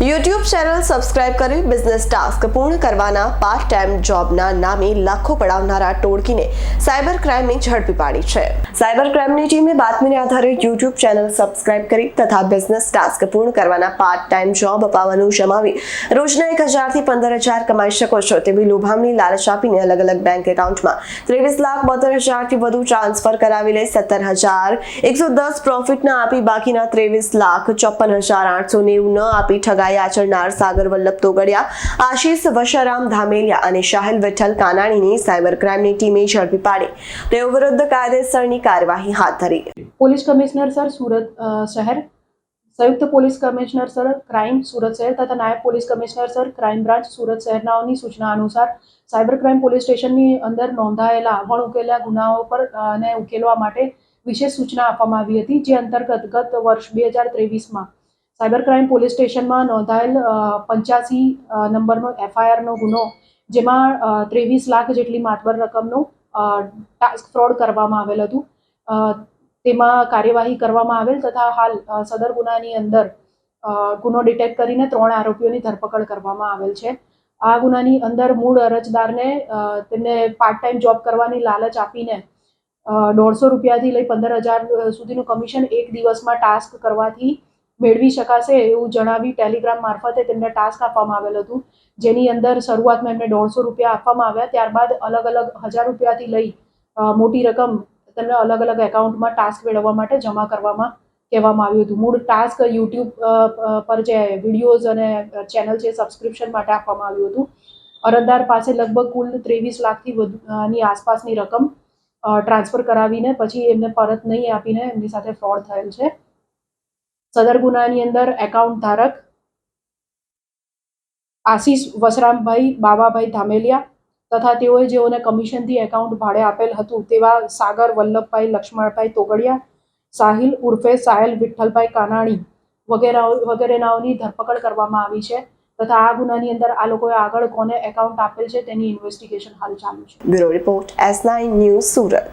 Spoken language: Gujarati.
યુટ્યુબ ચેનલ સબસ્ક્રાઇબ કરી બિઝનેસ ટાસ્ક પૂર્ણ કરવાના પાર્ટ ટાઈમ જોબના નામે લાખો પડાવનારા ટોળકીને સાયબર ક્રાઇમે ઝડપી પાડી છે. સાયબર ક્રાઇમની ટીમે બાતમીને આધારે યુટ્યુબ ચેનલ સબસ્ક્રાઇબ કરી તથા બિઝનેસ ટાસ્ક પૂર્ણ કરવાના પાર્ટ ટાઈમ જોબ અપાવવાનું જમાવી રોજના એક હજારથી પંદર હજાર કમાઈ શકો છો તેવી લોભામણી લાલચ આપીને અલગ અલગ બેંક એકાઉન્ટમાં ત્રેવીસ લાખ બોતેર હજારથી વધુ ટ્રાન્સફર કરાવી લઈ સત્તર હજાર એકસો દસ પ્રોફિટ ન આપી બાકીના ત્રેવીસ લાખ ચોપન હજાર આઠસો નેવું ન આપી ઠગાઈ આચરનાર સાગર વલ્લભ તોગડિયા આશીષ વશારામ ધામેલિયા અને શાહિલ વિઠ્ઠલ કાનાણીની સાયબર ક્રાઇમની ટીમે ઝડપી પાડી તેઓ વિરુદ્ધ કાયદેસરની કાર્યવાહી હાથ ધરી પોલીસ કમિશનર સર સુરત શહેર સંયુક્ત police commissioner sir crime Surat શહેર તથા નાયબ police commissioner sir crime branch Surat શહેરનાઓની સૂચના અનુસાર સાયબર ક્રાઇમ પોલીસ સ્ટેશનની અંદર નોંધાયેલા અવણ ઉકેલા ગુનાઓ પર ને ઉકેલવા માટે વિશેષ સૂચના આપવામાં આવી હતી જે અંતર્ગત ગત વર્ષ બે હજાર ત્રેવીસમાં સાયબર ક્રાઇમ પોલીસ સ્ટેશનમાં નોંધાયેલ પંચ્યાસી નંબરનો એફઆઈઆરનો ગુનો, જેમાં ત્રેવીસ લાખ જેટલી માતબર રકમનું ટાસ્ક ફ્રોડ કરવામાં આવેલ હતું. તેમાં કાર્યવાહી કરવામાં આવેલ તથા હાલ સદર ગુનાની અંદર ગુનો ડિટેક્ટ કરીને ત્રણ આરોપીઓની ધરપકડ કરવામાં આવેલ છે. આ ગુનાની અંદર મૂળ અરજદારને તેમને પાર્ટ ટાઈમ જોબ કરવાની લાલચ આપીને દોઢસો રૂપિયાથી લઈ પંદર હજાર સુધીનું કમિશન એક દિવસમાં ટાસ્ક કરવાથી મેળવી શકાશે એવું જણાવી ટેલિગ્રામ મારફતે તેમને ટાસ્ક આપવામાં આવેલ હતું. જેની અંદર શરૂઆતમાં એમને દોઢસો રૂપિયા આપવામાં આવ્યા ત્યારબાદ અલગ અલગ હજાર રૂપિયાથી લઈ મોટી રકમ તેમને અલગ અલગ એકાઉન્ટમાં ટાસ્ક મેળવવા માટે જમા કરવામાં કહેવામાં આવ્યું હતું. મૂળ ટાસ્ક યુટ્યુબ પર જે વિડીયોઝ અને ચેનલ છે સબસ્ક્રિપ્શન માટે આપવામાં આવ્યું હતું. અરજદાર પાસે લગભગ કુલ ત્રેવીસ લાખથી વધુ અ, ની આસપાસની રકમ ટ્રાન્સફર કરાવીને પછી એમને પરત નહીં આપીને એમની સાથે ફ્રોડ થયેલ છે. સદર ગુનાની અંદર એકાઉન્ટ ધારક આશીષ વસરામભાઈ, બાબાભાઈ ધામેલિયા તથા તેઓએ જેઓને કમિશનથી એકાઉન્ટ ભાડે આપેલ હતું તેવા સાગર વલ્લભભાઈ, લક્ષ્મણભાઈ તોગડિયા, સાહિલ ઉર્ફે સાહેલ વિઠ્ઠલભાઈ કાનાણી વગેરે વગેરેનાઓની ધરપકડ કરવામાં આવી છે તથા આ ગુનાની અંદર આ લોકોએ આગળ કોને એકાઉન્ટ આપેલ છે તેની ઇન્વેસ્ટિગેશન હાલ ચાલુ છે. Bureau report S nine news Surat.